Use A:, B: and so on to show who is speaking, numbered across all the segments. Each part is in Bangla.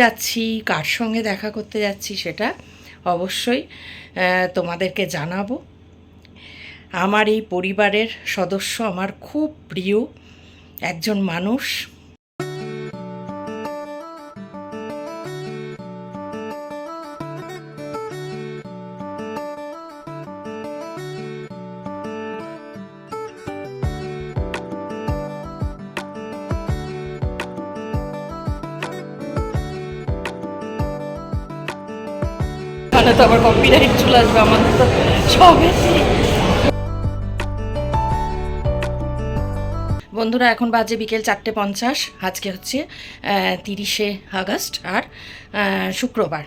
A: যাচ্ছি, কার সঙ্গে দেখা করতে যাচ্ছি সেটা অবশ্যই তোমাদেরকে জানাব। আমার এই পরিবারের সদস্য আমার খুব প্রিয়, একজন মানুষ। তো আবার কপিরাইট চলে আসবে আমাদের তো সবে। বন্ধুরা, এখন বাজে বিকেল চারটে পঞ্চাশ। আজকে হচ্ছে তিরিশে আগস্ট আর শুক্রবার।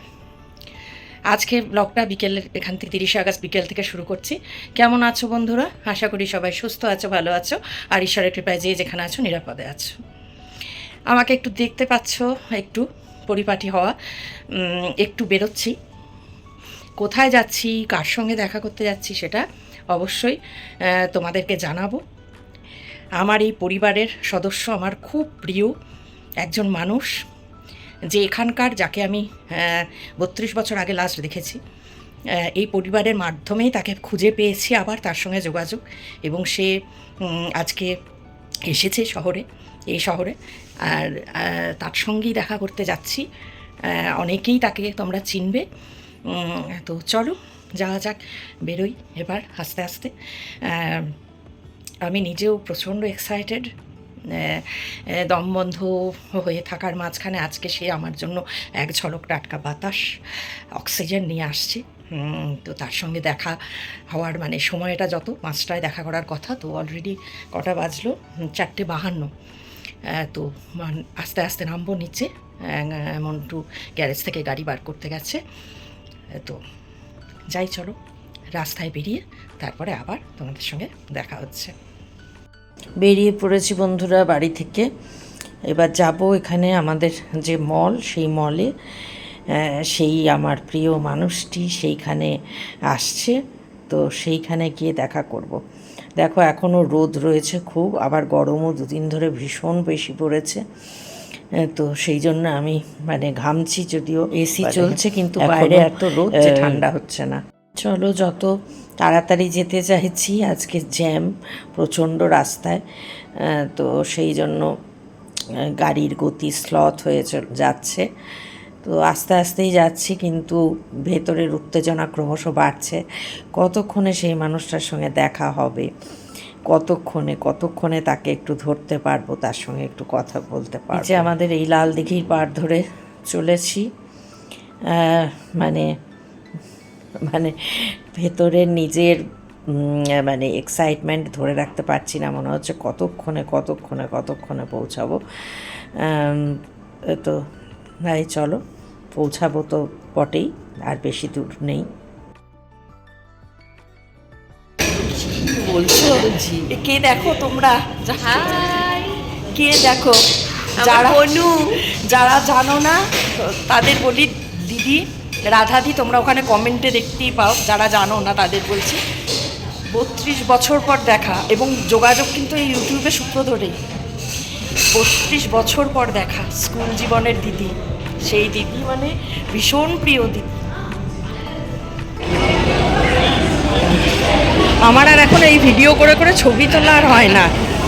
A: আজকে ব্লগটা বিকেল, এখান থেকে তিরিশে আগস্ট বিকেল থেকে শুরু করছি। কেমন আছো বন্ধুরা? আশা করি সবাই সুস্থ আছো, ভালো আছো। আর ঈশ্বরের কৃপায় যে যেখানে আছো, নিরাপদে আছো। আমাকে একটু দেখতে পাচ্ছ, একটু পরিপাটি হওয়া। একটু বেরোচ্ছি। কোথায় যাচ্ছি, কার সঙ্গে দেখা করতে যাচ্ছি সেটা অবশ্যই তোমাদেরকে জানাব। আমার এই পরিবারের সদস্য আমার খুব প্রিয় একজন মানুষ, যে এখানকার, যাকে আমি বত্রিশ বছর আগে লাস্ট দেখেছি। এই পরিবারের মাধ্যমেই তাকে খুঁজে পেয়েছি আবার তার সঙ্গে যোগাযোগ এবং সে আজকে এসেছে শহরে, এই শহরে। আর তার সঙ্গেই দেখা করতে যাচ্ছি। অনেকেই তাকে তোমরা চিনবে। তো চলো, যাওয়া যাক, বেরোই এবার আস্তে আস্তে। আমি নিজেও প্রচণ্ড এক্সাইটেড দমবন্ধ হয়ে থাকার মাঝখানে আজকে সে আমার জন্য এক ঝলক টাটকা বাতাস অক্সিজেন নিয়ে আসছে। তো তার সঙ্গে দেখা হওয়ার মানে সময়টা যত, পাঁচটায় দেখা করার কথা, তো অলরেডি কটা বাজলো? চারটে বাহান্ন। তো আস্তে আস্তে নামবো নিচে এমন একটু গ্যারেজ থেকে গাড়ি বার করতে গেছে। তো যাই চলো, রাস্তায় বেরিয়ে তারপরে আবার তোমাদের সঙ্গে দেখা হচ্ছে। বেরিয়ে পড়েছি বন্ধুরা বাড়ি থেকে। এবার যাব এখানে আমাদের যে মল, সেই মলে সেই আমার প্রিয় মানুষটি সেইখানে আসছে। তো সেইখানে গিয়ে দেখা করব। দেখো এখনও রোদ রয়েছে খুব, আবার গরমও দুদিন ধরে ভীষণ বেশি পড়েছে। তো সেই জন্য আমি মানে ঘামছি যদিও এসি চলছে কিন্তু বাইরে এত রোদ যে ঠান্ডা হচ্ছে না। চলো যত তাড়াতাড়ি যেতে চাইছি আজকে জ্যাম প্রচণ্ড রাস্তায় তো সেই জন্য গাড়ির গতি স্লথ হয়ে যাচ্ছে। তো আস্তে আস্তেই যাচ্ছি কিন্তু ভেতরের উত্তেজনা ক্রমশ বাড়ছে। কতক্ষণে সেই মানুষটার সঙ্গে দেখা হবে? কতক্ষণে কতক্ষণে তাকে একটু ধরতে পারব তার সঙ্গে একটু কথা বলতে পারব যে আমাদের এই লাল দিঘির পাড় ধরে চলেছি মানে মানে ভেতরে নিজের মানে এক্সাইটমেন্ট ধরে রাখতে পারছি না মনে হচ্ছে কতক্ষণে কতক্ষণে কতক্ষণে পৌঁছাবো। তো ভাই চলো পৌঁছাবো তো বটেই আর বেশি দূর নেই। বলছো? কে দেখো তোমরা? কে দেখো? যারা যারা জানো না তাদের বলি দিদি রাধাদি তোমরা ওখানে কমেন্টে দেখতেই পাও। যারা জানো না তাদের বলছি। বত্রিশ বছর পর দেখা এবং যোগাযোগ কিন্তু এই ইউটিউবে সূত্র ধরেই। বত্রিশ বছর পর দেখা স্কুল জীবনের দিদি। সেই দিদি মানে ভীষণ প্রিয় দিদি। আমার আর এখন এই ভিডিও করে করে ছবি তোলা আর হয় না।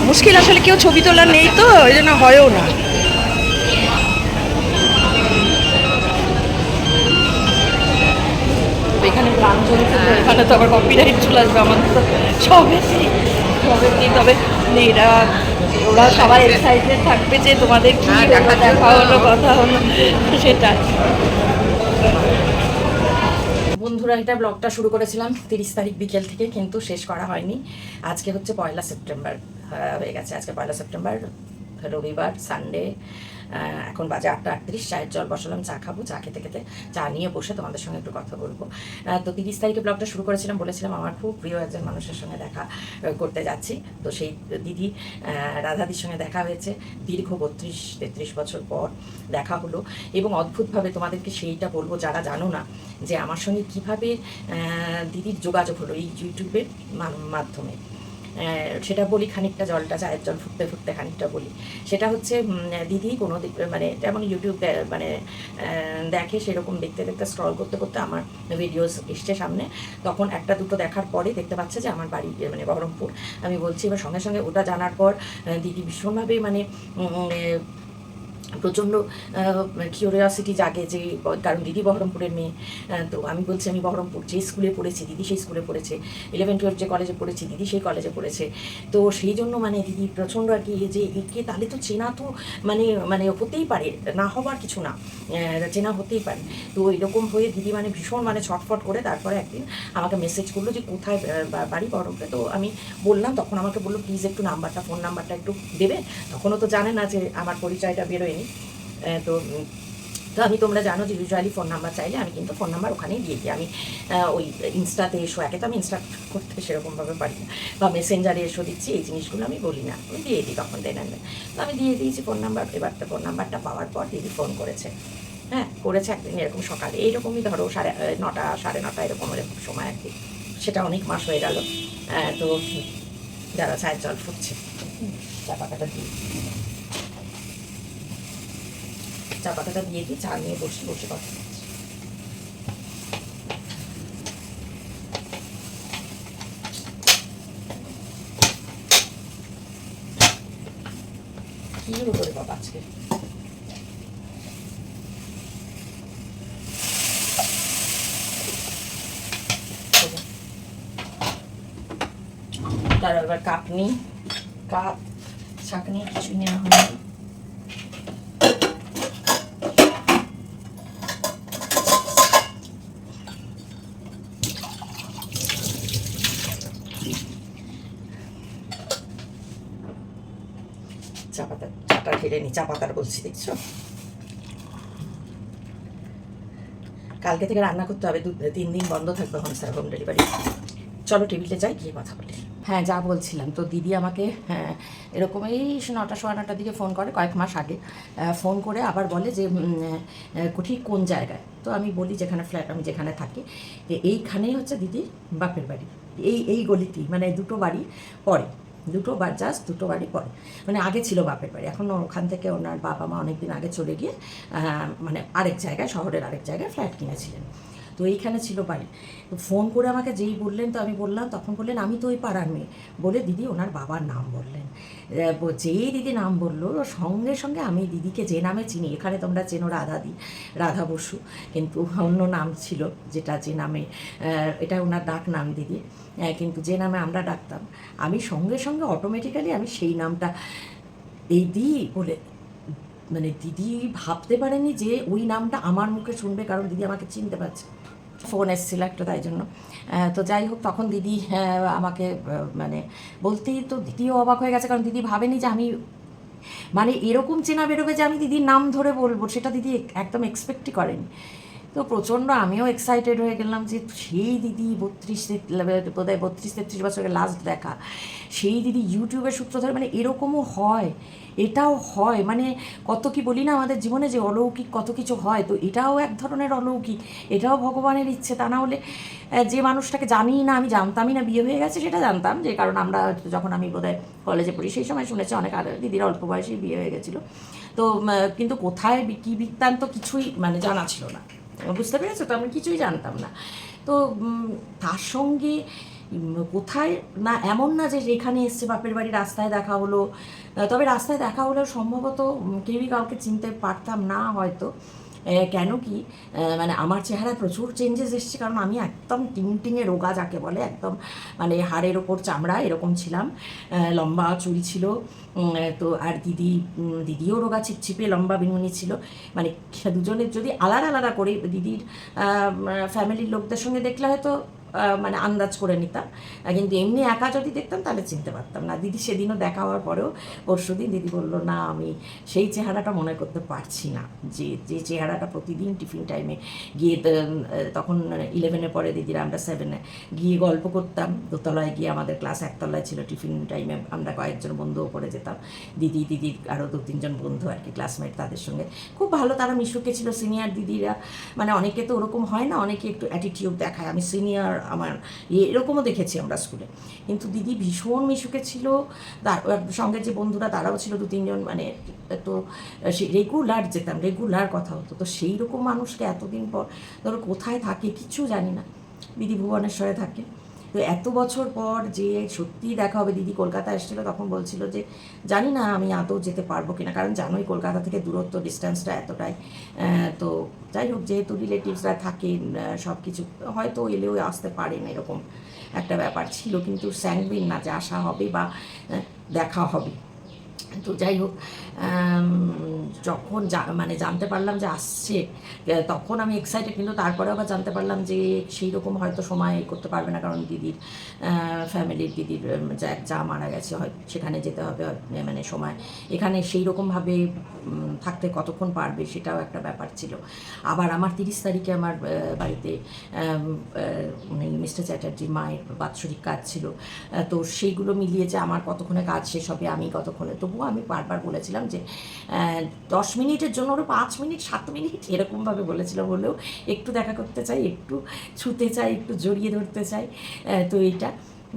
A: মুশকিল আসলে কেউ ছবি তোলা নেই তো ওই জন্য হয়ও না। এখানে তো আবার কপিরাইট চলে আসবে আমাদের তো। সবে সবে তবে এরা ওরা সবাই এক্সাইটেড থাকবে যে তোমাদের কি দেখা হলো, কথা হলো সেটা বন্ধুরা, এটা ব্লগটা শুরু করেছিলাম তিরিশ তারিখ বিকেল থেকে, কিন্তু শেষ করা হয়নি। আজকে হচ্ছে পয়লা সেপ্টেম্বর হয়ে গেছে। আজকে পয়লা সেপ্টেম্বর, রবিবার সানডে এখন বাজে আটটা আটত্রিশ, চায়ের জল বসালাম, চা খাব, চা খেতে খেতে চা নিয়ে বসে তোমাদের সঙ্গে একটু কথা বলব। তো তিরিশ তারিখে ব্লগটা শুরু করেছিলাম, বলেছিলাম আমার খুব প্রিয় একজন মানুষের সঙ্গে দেখা করতে যাচ্ছি। তো সেই দিদি রাধাদির সঙ্গে দেখা হয়েছে দীর্ঘ বত্রিশ, তেত্রিশ বছর পর দেখা হলো। এবং অদ্ভুতভাবে তোমাদেরকে সেইটা বলব, যারা জানো না যে আমার সঙ্গে কীভাবে দিদির যোগাযোগ হলো এই ইউটিউবের মাধ্যমে। সেটা বলি খানিকটা জলটা, চায়ের জল ফুটতে ফুটতে খানিকটা বলি। সেটা হচ্ছে দিদি কোনো দিক মানে যেমন ইউটিউব মানে দেখে সেরকম দেখতে দেখতে স্ক্রল করতে করতে আমার ভিডিওস এসছে সামনে। তখন একটা দুটো দেখার পরে দেখতে পাচ্ছে যে আমার বাড়ি মানে বহরমপুর। আমি বলছি, এবার সঙ্গে সঙ্গে ওটা জানার পর দিদি ভীষণভাবে মানে প্রচণ্ড কিউরিয়াসিটি জাগে যে, কারণ দিদি বহরমপুরের মেয়ে তো আমি বলছি আমি বহরমপুর যে স্কুলে পড়েছি, দিদি সেই স্কুলে পড়েছে ইলেভেন টুয়েলভ যে কলেজে পড়েছি, দিদি সেই কলেজে পড়েছে। তো সেই জন্য মানে দিদি প্রচণ্ড আর কি যে, একে তাহলে তো চেনা তো মানে মানে হতেই পারে, না হবার কিছু না চেনা হতেই পারে। তো এরকম হয়ে দিদি মানে ভীষণ মানে ছটফট করে, তারপরে একদিন আমাকে মেসেজ করল যে কোথায় বাড়ি বহরমপুরে? তো আমি বললাম, তখন আমাকে বলল প্লিজ একটু নাম্বারটা ফোন নাম্বারটা একটু দেবে। তখনও তো জানে না যে আমার পরিচয়টা বেরোয়নি। আহ, তো তো আমি তোমরা জানো যে ইউজুয়ালি ফোন নাম্বার চাইলে আমি কিন্তু ফোন নাম্বার ওখানেই দিয়ে দিই। আমি ওই ইনস্টাতে এসো একে তো আমি ইনস্টা করতে সেরকমভাবে পারি না। বা মেসেঞ্জারে এসো দিচ্ছি এই জিনিসগুলো আমি বলি না। আমি দিয়ে দিই তখন দেন তো আমি দিয়ে দিয়েছি ফোন নাম্বার এবার তো ফোন নাম্বারটা পাওয়ার পর দিদি ফোন করেছে। হ্যাঁ করেছে একদিন এরকম সকালে। এইরকমই ধরো সাড়ে নটা সাড়ে নটা এরকম এরকম সময় একদিন সেটা অনেক মাস হয়ে গেল। তো যারা চায়ের জল ফুটছে চা পাতাটা দিই। চা পাতাটা দিয়ে দিই, চা নিয়ে বসে বসে কথা আজকে? তার এবার কাপ নিই। কাপ ছাকনি কিছু নেওয়া হয়নি চা পাতা চাটা ঢেলে নি, চা পাতার বলছি, দেখছ? কালকে থেকে রান্না করতে হবে, দু তিন দিন বন্ধ থাকবে হোম স্যার হোম ডেলিভারি। চলো টেবিলে যাই, গিয়ে কথা বলি। হ্যাঁ যা বলছিলাম, তো দিদি আমাকে হ্যাঁ এরকম এই নটা, সোয়া নটার দিকে ফোন করে, কয়েক মাস আগে ফোন করে আবার বলে যে ঠিক কোন জায়গায়? তো আমি বলি যেখানে ফ্ল্যাট আমি যেখানে থাকি এইখানেই হচ্ছে দিদির বাপের বাড়ি। এই এই গলিতেই মানে দুটো বাড়ি পরে। দুটো বার জাস্ট দুটো বাড়ি পরে। মানে আগে ছিল বাপের বাড়ি। এখন ওখান থেকে ওনার বাবা মা অনেকদিন আগে চলে গিয়ে মানে আরেক জায়গায়, শহরের আরেক জায়গায় ফ্ল্যাট কিনেছিলেন। তো এইখানে ছিল বাড়ি। ফোন করে আমাকে যেই বললেন, তো আমি বললাম, তখন বললেন, আমি তো ওই পাড়ার মেয়ে। বলে দিদি ওনার বাবার নাম বললেন। যেই দিদি নাম বলল, সঙ্গে সঙ্গে আমি দিদিকে যে নামে চিনি, এখানে তোমরা চেনো রাধা দি, রাধা বসু, কিন্তু অন্য নাম ছিল যেটা যে নামে এটা ওনার ডাক নাম দিদি কিন্তু যে নামে আমরা ডাকতাম, আমি সঙ্গে সঙ্গে অটোমেটিক্যালি আমি সেই নামটা এই দি বলে মানে দিদি ভাবতে পারেনি যে ওই নামটা আমার মুখে শুনবে, কারণ দিদি আমাকে চিনতে পারছে। ফোন এসেছিল একটা তাই জন্য। তো যাই হোক, তখন দিদি আমাকে মানে বলতেই তো দিদিও অবাক হয়ে গেছে, কারণ দিদি ভাবেনি যে আমি মানে এরকম চেনা বেরোবে যে আমি দিদির নাম ধরে বলব, সেটা দিদি একদম এক্সপেক্টই করেনি। তো প্রচণ্ড আমিও এক্সাইটেড হয়ে গেলাম যে সেই দিদি বত্রিশ বোধ হয় বত্রিশ তেত্রিশ বছরের লাস্ট দেখা। সেই দিদি ইউটিউবের সূত্র ধরে মানে এরকমও হয়, এটাও হয়। মানে কত কি বলি না আমাদের জীবনে যে অলৌকিক কত কিছু হয়, তো এটাও এক ধরনের অলৌকিক, এটাও ভগবানের ইচ্ছে। তা না হলে যে মানুষটাকে জানি না, আমি জানতামই না, বিয়ে হয়ে গেছে সেটা জানতাম যে, কারণ আমরা যখন আমি বোধহয় কলেজে পড়ি, সেই সময় শুনেছি অনেক আর দিদির অল্প বয়সেই বিয়ে হয়ে গেছিল। তো কিন্তু কোথায় কী বৃত্তান্ত কিছুই মানে জানা ছিল না। বুঝতে পেরেছ তো? আমি কিছুই জানতাম না। তো তার সঙ্গে কোথায় না এমন না যে এখানে এসছে বাপের বাড়ি, রাস্তায় দেখা হলো। তবে রাস্তায় দেখা হলেও সম্ভবত কেউই কাউকে চিনতে পারতাম না হয়তো। কেন কি মানে আমার চেহারায় প্রচুর চেঞ্জেস এসছে, কারণ আমি একদম টিংটিংয়ে রোগা যাকে বলে, একদম মানে হাড়ের ওপর চামড়া এরকম ছিলাম। লম্বা চুল ছিল তো আর দিদি দিদিও রোগা ছিপছিপে লম্বা বিনুনি ছিল। মানে দুজনের যদি আলাদা আলাদা করে দিদির ফ্যামিলির লোকদের সঙ্গে দেখলে হয়তো মানে আন্দাজ করে নিতাম। কিন্তু এমনি একা যদি দেখতাম, তাহলে চিনতে পারতাম না। দিদি সেদিনও দেখা হওয়ার পরেও পরশু দিন দিদি বলল, না, আমি সেই চেহারাটা মনে করতে পারছি না। যে যে চেহারাটা প্রতিদিন টিফিন টাইমে গিয়ে তখন ইলেভেনে পরে দিদিরা আমরা সেভেনে গিয়ে গল্প করতাম। দোতলায় গিয়ে আমাদের ক্লাস একতলায় ছিল টিফিন টাইমে আমরা কয়েকজন বন্ধুও পড়ে যেতাম। দিদি দিদির আরও দু, তিনজন বন্ধু আর কি ক্লাসমেট তাদের সঙ্গে। খুব ভালো তারা মিশুকে ছিল সিনিয়র দিদিরা। মানে অনেকে তো ওরকম হয় না, অনেকে একটু অ্যাটিটিউড দেখায়। আমি সিনিয়র আমার এরকমও দেখেছি আমরা স্কুলে কিন্তু দিদি ভীষণ মিশুকে ছিল, তার সঙ্গে যে বন্ধুরা তারাও ছিল, দু, তিনজন মানে তো সে রেগুলার যেতাম রেগুলার কথা হতো। তো সেই রকম মানুষকে এতদিন পর ধরো কোথায় থাকে কিছু জানি না। দিদি ভুবনেশ্বরে থাকে। তো এত বছর পর যে সত্যি দেখা হবে, দিদি কলকাতা এসেছিল তখন বলছিল যে, জানি না আমি আদৌ যেতে পারব কিনা, কারণ জানোই কলকাতা থেকে দূরত্ব ডিস্টেন্সটা এতটাই। তো যাই হোক, যেহেতু রিলেটিভসরা থাকে সব কিছু হয়তো এলেও আসতে পারেন এরকম একটা ব্যাপার ছিল, কিন্তু স্যাংবিন না যে আসা হবে বা দেখা হবে। তো যাই হোক যখন মানে জানতে পারলাম যে আসছে তখন আমি এক্সাইটেড কিন্তু তারপরে আবার জানতে পারলাম যে সেই রকম হয়তো সময় করতে পারবে না, কারণ দিদির ফ্যামিলির দিদির যা মারা গেছে, হয়, সেখানে যেতে হবে মানে সময়। এখানে সেই রকমভাবে থাকতে কতক্ষণ পারবে সেটাও একটা ব্যাপার ছিল। আবার আমার তিরিশ তারিখে আমার বাড়িতে মিস্টার চ্যাটার্জির মায়ের বাৎসরিক কাজ ছিল। তো সেইগুলো মিলিয়ে যে আমার কতক্ষণে কাজ শেষ হবে, আমি কতক্ষণে, তবুও আমি বারবার বলেছিলাম যে দশ মিনিটের জন্য ওরা পাঁচ মিনিট, সাত মিনিট এরকমভাবে বলেছিল বলেও একটু দেখা করতে চাই, একটু ছুতে চাই, একটু জড়িয়ে ধরতে চাই তো এইটা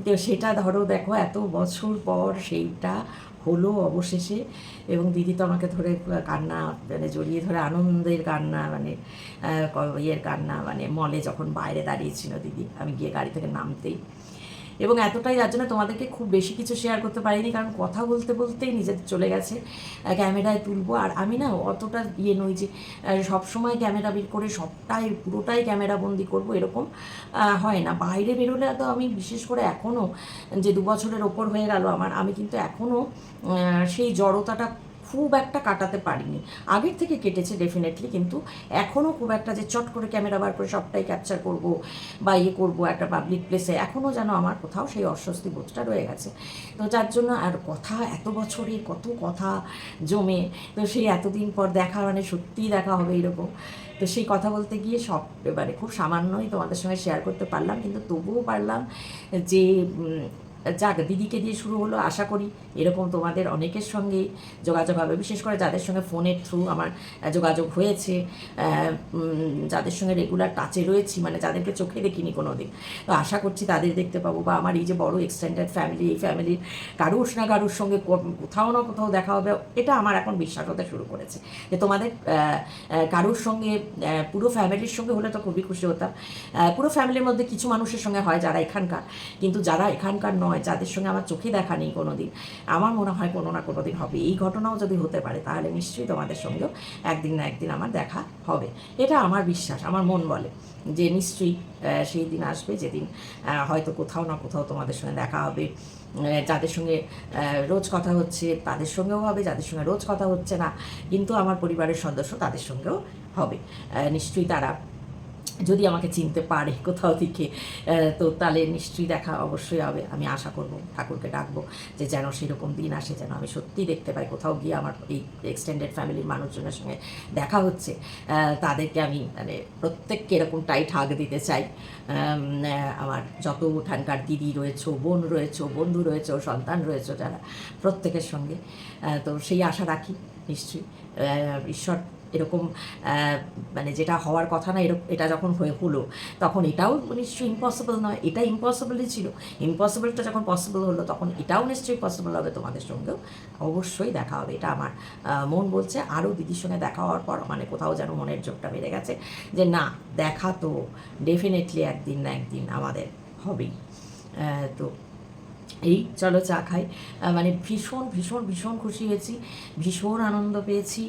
A: তো সেটা ধরো দেখো, এত বছর পর সেইটা হলো অবশেষে এবং দিদি তো আমাকে ধরে কান্না মানে জড়িয়ে ধরে আনন্দের কান্না মানে ইয়ের কান্না মানে মলে যখন বাইরে দাঁড়িয়েছিল দিদি, আমি গিয়ে গাড়ি থেকে নামতেই এবং এতটাই যার জন্য তোমাদেরকে খুব বেশি কিছু শেয়ার করতে পারিনি, কারণ কথা বলতে বলতেই নিজে চলে গেছে ক্যামেরায় তুলবো। আর আমি না অতটা ইয়ে নই যে সবসময় ক্যামেরা বের করে সবটাই, পুরোটাই ক্যামেরা বন্দি করব এরকম হয় না। বাইরে বেরোলে তো আমি বিশেষ করে এখনও যে দু বছরের ওপর হয়ে গেল আমার, আমি কিন্তু এখনও সেই জড়তাটা খুব একটা কাটাতে পারিনি। আগের থেকে কেটেছে ডেফিনেটলি কিন্তু এখনও খুব একটা যে চট করে ক্যামেরা বার করে সবটাই ক্যাপচার করব বা ইয়ে করব একটা পাবলিক প্লেসে এখনও যেন আমার কোথাও সেই অস্বস্তি বোধটা রয়ে গেছে। তো যার জন্য আর কথা, এত বছরে কত কথা জমে, তো সেই এতদিন পর দেখা মানে সত্যিই দেখা হবে এরকম। তো সেই কথা বলতে গিয়ে সব এবারে খুব সামান্যই তোমাদের সঙ্গে শেয়ার করতে পারলাম, কিন্তু তবুও পারলাম যে যাক দিদিকে দিয়ে শুরু হলো, আশা করি এরকম তোমাদের অনেকের সঙ্গে যোগাযোগ হবে, বিশেষ করে যাদের সঙ্গে ফোনের থ্রু আমার যোগাযোগ হয়েছে যাদের সঙ্গে রেগুলার টাচে রয়েছি মানে যাদেরকে চোখে দেখিনি কোনো দিন তো আশা করছি তাদের দেখতে পাবো বা আমার এই যে বড় এক্সটেন্ডেড ফ্যামিলি এই ফ্যামিলির কারোর না কারুর সঙ্গে কোথাও না কোথাও দেখা হবে, এটা আমার এখন বিশ্বাস হতে শুরু করেছে। যে তোমাদের কারোর সঙ্গে পুরো ফ্যামিলির সঙ্গে হলে তো খুবই খুশি হতাম। পুরো ফ্যামিলির মধ্যে কিছু মানুষের সঙ্গে হয় যারা এখানকার, কিন্তু যারা এখানকার নয় যাদের সঙ্গে আমার চোখে দেখা নেই কোনো দিন আমার মনে হয় কোনো না কোনো দিন হবে। এই ঘটনাও যদি হতে পারে, তাহলে নিশ্চয়ই তোমাদের সঙ্গেও একদিন না একদিন আমার দেখা হবে। এটা আমার বিশ্বাস, আমার মন বলে যে নিশ্চয়ই সেই দিন আসবে, যেদিন হয়তো কোথাও না কোথাও তোমাদের সঙ্গে দেখা হবে। যাদের সঙ্গে রোজ কথা হচ্ছে তাদের সঙ্গেও হবে, যাদের সঙ্গে রোজ কথা হচ্ছে না, কিন্তু আমার পরিবারের সদস্য তাদের সঙ্গেও হবে। নিশ্চয়ই তারা যদি আমাকে চিনতে পারে কোথাও থেকে তো তাহলে নিশ্চয়ই দেখা অবশ্যই হবে। আমি আশা করব, ঠাকুরকে ডাকবো যে যেন সেরকম দিন আসে, যেন আমি সত্যিই দেখতে পাই কোথাও গিয়ে আমার এই এক্সটেন্ডেড ফ্যামিলির মানুষজনের সঙ্গে দেখা হচ্ছে। তাদেরকে আমি মানে প্রত্যেককে এরকম টাইট হাগ দিতে চাই। আমার যত ওঠানকার দিদি রয়েছে, বোন রয়েছে, বন্ধু রয়েছে, সন্তান রয়েছে যারা, প্রত্যেকের সঙ্গে। তো সেই আশা রাখি, নিশ্চয়ই। ঈশ্বর এরকম মানে যেটা হওয়ার কথা না এরকম এটা যখন হয়ে হলো, তখন এটাও নিশ্চয়ই ইম্পসিবল নয়। এটা ইম্পসিবলই ছিল। ইম্পসিবলটা যখন পসিবল হলো, তখন এটাও নিশ্চয়ই পসিবল হবে তোমাদের সঙ্গেও। অবশ্যই দেখা হবে। এটা আমার মন বলছে। আরও দিদির সঙ্গে দেখা হওয়ার পর মানে কোথাও যেন মনের জোরটা বেড়ে গেছে যে না, দেখা তো ডেফিনেটলি একদিন না একদিন আমাদের হবেই। তো এই, চলো চা খাই। মানে ভীষণ ভীষণ ভীষণ খুশি হয়েছি, ভীষণ আনন্দ পেয়েছি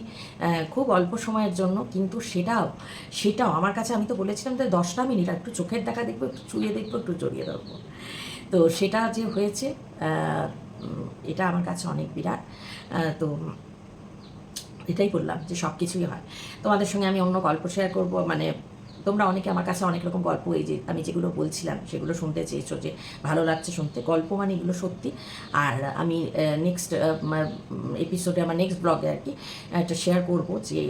A: খুব অল্প সময়ের জন্য, কিন্তু সেটাও সেটাও, আমার কাছে আমি তো বলেছিলাম যে দশটা মিনিট একটু চোখের দেখা দেখব, একটু চুয়ে দেখব, একটু জড়িয়ে ধরবো। তো সেটা যে হয়েছে এটা আমার কাছে অনেক বিরাট। তো এটাই বললাম যে সব কিছুই হয়। তোমাদের সঙ্গে আমি অন্য গল্প শেয়ার করব মানে তোমরা অনেকে আমার কাছে অনেক রকম গল্প, এই যে আমি যেগুলো বলছিলাম, সেগুলো শুনতে চেয়েছো যে ভালো লাগছে শুনতে। গল্প মানে এগুলো সত্যি। আর আমি নেক্সট এপিসোডে আমার নেক্সট ব্লগে আর কি, একটা শেয়ার করব যে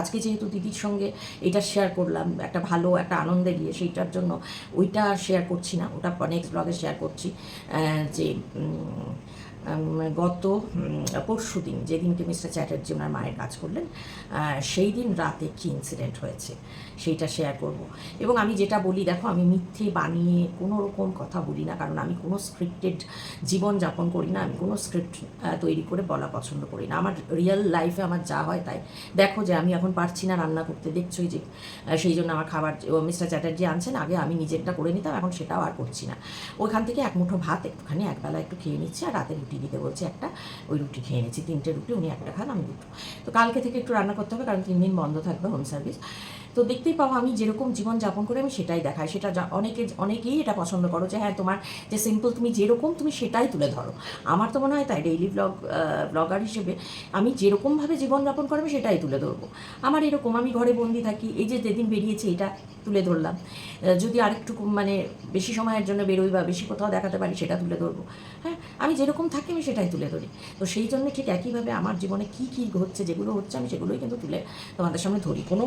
A: আজকে যেহেতু দিদির সঙ্গে এটা শেয়ার করলাম, একটা ভালো, একটা আনন্দে গিয়ে সেইটার জন্য ওইটা শেয়ার করছি না, ওটা নেক্সট ব্লগে শেয়ার করছি যে গত পরশু দিন যেদিনকে মিস্টার চ্যাটার্জি ওনার মায়ের কাজ করলেন সেই দিন রাতে কী ইনসিডেন্ট হয়েছে, সেইটা শেয়ার করব। এবং আমি যেটা বলি, দেখো, আমি মিথ্যে বানিয়ে কোনো রকম কথা বলি না, কারণ আমি কোনো স্ক্রিপ্টেড জীবন যাপন করি না, আমি কোনো স্ক্রিপ্ট তৈরি করে বলা পছন্দ করি না। আমার রিয়েল লাইফে আমার যা হয় তাই। দেখো যে আমি এখন পারছি না রান্না করতে, দেখছোই যে সেই জন্য আমার খাবার মিস্টার চ্যাটার্জি আনছেন, আগে আমি নিজেরটা করে নিতাম, এখন সেটাও আর করছি না। ওইখান থেকে এক মুঠো ভাত একটুখানি, একবেলা একটু খেয়ে নিচ্ছি, আর রাতে রুটি দিতে বলছে একটা, ওই রুটি খেয়ে নিয়েছি, তিনটে রুটি, উনি একটা খান, আমি দুটো। তো কালকে থেকে একটু রান্না করতে হবে, কারণ তিন দিন বন্ধ থাকবে হোম সার্ভিস তো দেখতেই পাবো আমি যেরকম জীবন যাপন করে আমি সেটাই দেখাই। সেটা অনেকে, অনেকেই এটা পছন্দ করো যে হ্যাঁ তোমার যে সিম্পল তুমি যেরকম তুমি সেটাই তুলে ধরো। আমার তো মনে হয় তাই ডেইলি ব্লগ ব্লগার হিসেবে আমি যেরকমভাবে জীবনযাপন আমি সেটাই তুলে ধরবো। আমার এরকম, আমি ঘরে বন্দি থাকি, এই যে যেদিন বেরিয়েছে এটা তুলে ধরলাম। যদি আরেকটু মানে বেশি সময়ের জন্য বেরোই বা বেশি কোথাও দেখাতে পারি সেটা তুলে ধরবো। হ্যাঁ আমি যেরকম থাকি আমি সেটাই তুলে ধরি। তো সেই জন্য ঠিক একইভাবে আমার জীবনে কী কী হচ্ছে যেগুলো হচ্ছে আমি সেগুলোই কিন্তু তুলে তোমাদের সামনে ধরি। কোনো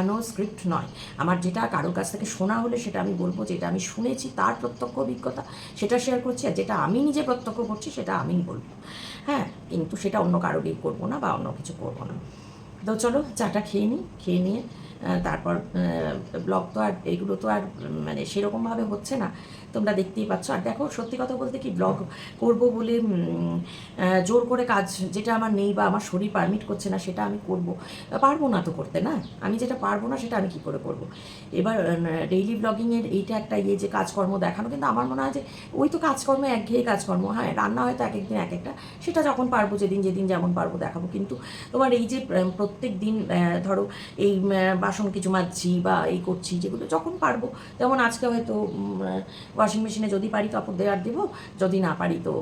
A: বানানো স্ক্রিপ্ট নয়। আমার যেটা কারোর কাছ থেকে শোনা হলে সেটা আমি বলব যেটা আমি শুনেছি, তার প্রত্যক্ষ অভিজ্ঞতা সেটা শেয়ার করছি আর যেটা আমি নিজে প্রত্যক্ষ করছি সেটা আমিই বলব। হ্যাঁ কিন্তু সেটা অন্য কারোরই করব না বা অন্য কিছু করব না। তো চলো, চাটা খেয়ে নিই খেয়ে নিয়ে তারপর ব্লগ তো আর, এগুলো তো আর মানে সেরকমভাবে হচ্ছে না। তোমরা দেখতেই পাচ্ছ। আর দেখো, সত্যি কথা বলতে কি ব্লগ করব বলে জোর করে কাজ যেটা আমার নেই বা আমার শরীর পারমিট করছে না, সেটা আমি করব। পারব না তো করতে, না? আমি যেটা পারব না, সেটা আমি কি করে করব? এবার ডেইলি ব্লগিংয়ের এইটা একটা ইয়ে যে কাজকর্ম দেখানো, কিন্তু আমার মনে হয় যে ওই তো কাজকর্ম, একঘেয়ে কাজকর্ম। হ্যাঁ রান্না হয়তো এক একদিন, এক একটা। সেটা যখন পারব, যেদিন যেদিন যেমন পারব দেখাবো। কিন্তু তোমার এই যে প্রত্যেক দিন ধরো এই বাসন কিছু মাজছি বা এই করছি, যেগুলো যখন পারব যেমন আজকে হয়তো ওয়াশিং মেশিনে যদি পারি কাপড় দেওয়ার দেবো, যদি না পারি তো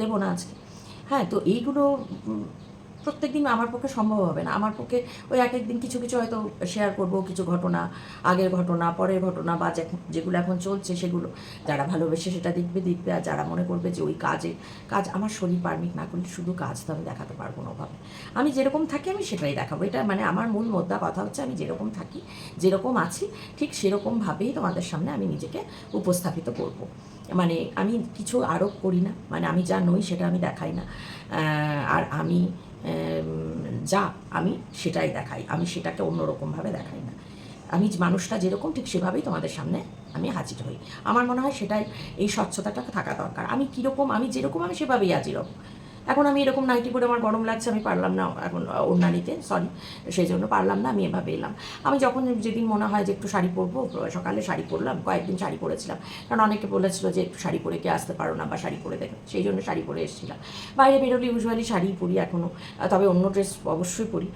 A: দেবো না আজকে। হ্যাঁ তো এইগুলো প্রত্যেক দিন আমার পক্ষে সম্ভব হবে না। আমার পক্ষে ওই এক একদিন কিছু কিছু হয়তো শেয়ার করব, কিছু ঘটনা, আগের ঘটনা, পরের ঘটনা বা যেগুলো এখন চলছে সেগুলো। যারা ভালোবেসে সেটা দেখবে দেখবে আর যারা মনে করবে যে ওই কাজে কাজ আমার শরীর পারমিট না করলে শুধু কাজ তো আমি দেখাতে পারব না ওভাবে। আমি যেরকম থাকি আমি সেটাই দেখাবো। এটা মানে আমার মূল মোদ্দা কথা হচ্ছে আমি যেরকম থাকি, যেরকম আছি, ঠিক সেরকমভাবেই তোমাদের সামনে আমি নিজেকে উপস্থাপিত করব। মানে আমি কিছু আরোপ করি না। মানে আমি যা নই সেটা আমি দেখাই না। আর আমি যা আমি সেটাই দেখাই। আমি সেটাকে অন্যরকমভাবে দেখাই না। আমি মানুষটা যেরকম, ঠিক সেভাবেই তোমাদের সামনে আমি হাজির হই। আমার মনে হয় সেটাই এই স্বচ্ছতাটা থাকা দরকার। আমি কীরকম, আমি যেরকম, আমি সেভাবেই হাজির হব। এখন আমি এরকম নাইটি পরে আমার গরম লাগছে, আমি পারলাম না এখন ওড়না নিতে সরি সেই জন্য পারলাম না, আমি এভাবে এলাম। আমি যখন যেদিন মনে হয় যে একটু শাড়ি পরবো, সকালে শাড়ি পরলাম, কয়েকদিন শাড়ি পরেছিলাম। কারণ অনেকে বলেছিল যে একটু শাড়ি পরে কে আসতে পারো না বা শাড়ি পরে দেখো, সেই জন্য শাড়ি পরে এসেছিলাম। বাইরে বেরোলে ইউজুয়ালি শাড়ি পরি এখনও তবে অন্য ড্রেস অবশ্যই পরি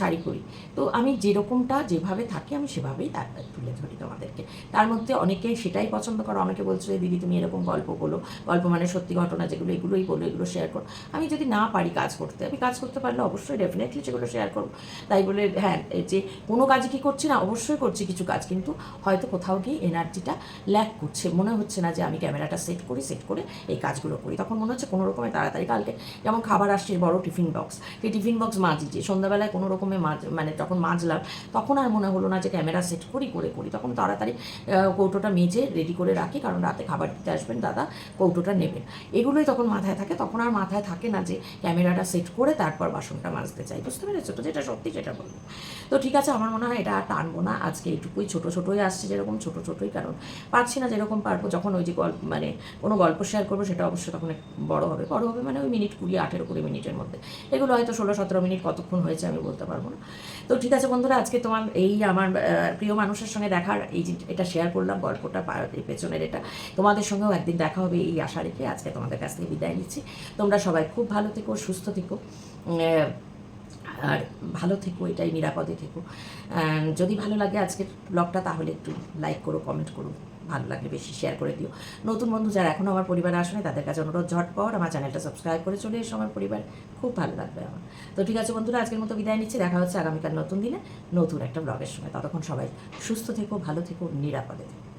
A: শাড়ি পরি। তো আমি যেরকমটা যেভাবে থাকি, আমি সেভাবেই তুলে ধরি তোমাদেরকে। তার মধ্যে অনেকে সেটাই পছন্দ করো অনেকে বলছো দিদি, তুমি এরকম গল্প বলো। গল্প মানে সত্যি ঘটনা যেগুলো, এগুলোই বলো, এগুলো শেয়ার করো। আমি যদি না পারি কাজ করতে, আমি কাজ করতে পারলে অবশ্যই ডেফিনেটলি সেগুলো শেয়ার করব। তাই বলে হ্যাঁ যে কোনো কাজই কি করছি না, অবশ্যই করছি কিছু কাজ, কিন্তু হয়তো কোথাও গিয়ে এনার্জিটা ল্যাক করছে। মনে হচ্ছে না যে আমি ক্যামেরাটা সেট করি সেট করে এই কাজগুলো করি। তখন মনে হচ্ছে কোনো রকমে তাড়াতাড়ি কালকে যেমন খাবার আসছে বড় টিফিন বক্স সেই টিফিন বক্স মাঝছি সন্ধ্যাবেলায় কোনো রকমে মাঝ মানে যখন মাজলাম, তখন আর মনে হলো না যে ক্যামেরা সেট করি, করে করি। তখন তাড়াতাড়ি কৌটোটা মেজে রেডি করে রাখি, কারণ রাতে খাবার দিতে আসবেন, দাদা কৌটোটা নেবেন। এগুলোই তখন মাথায় থাকে, তখন আর মাথায় থাকে না যে ক্যামেরাটা সেট করে তারপর বাসনটা মাজতে চাই, বুঝতে পেরেছ? তো যেটা সত্যি সেটা বলব। তো ঠিক আছে, আমার মনে হয় এটা আর টানবো না। আজকে এইটুকুই, ছোটো ছোটোই আসছে যেরকম, ছোটো ছোটোই, কারণ পারছি না যেরকম পারব। যখন ওই যে গল্প মানে কোনো গল্প শেয়ার করব, সেটা অবশ্যই তখন বড় হবে। বড় হবে মানে ওই মিনিট কুড়ি, আঠেরো কুড়ি মিনিটের মধ্যে। এগুলো হয়তো ষোলো, সতেরো মিনিট কতক্ষণ হয়েছে আমি বলতে পারব না। তো ঠিক আছে বন্ধুরা, আজকে তোমার এই আমার প্রিয় মানুষের সঙ্গে দেখার এই যে এটা শেয়ার করলাম, গল্পটা পেছনের এটা, তোমাদের সঙ্গেও একদিন দেখা হবে এই আশা রেখে আজকে তোমাদের কাছ থেকে বিদায় নিচ্ছি। তোমরা সবাই খুব ভালো থেকো, সুস্থ থেকো। আর ভালো থেকো, এটাই নিরাপদে থেকো। যদি ভালো লাগে আজকের ব্লগটা তাহলে একটু লাইক করো কমেন্ট করো। ভালো লাগলে বেশি শেয়ার করে দিও। নতুন বন্ধু যারা এখনও আমার পরিবারে আসেনি তাদের কাছে অনুরোধ, ঝটপট আমার চ্যানেলটা সাবস্ক্রাইব করে চলে এসো আমার পরিবার। খুব ভালো লাগবে আমার। তো ঠিক আছে বন্ধুরা, আজকের মতো বিদায় নিচ্ছি। দেখা হচ্ছে আগামীকাল নতুন দিনে নতুন একটা ব্লগের সময়। ততক্ষণ সবাই সুস্থ থেকো, ভালো থেকো, নিরাপদে থেকো।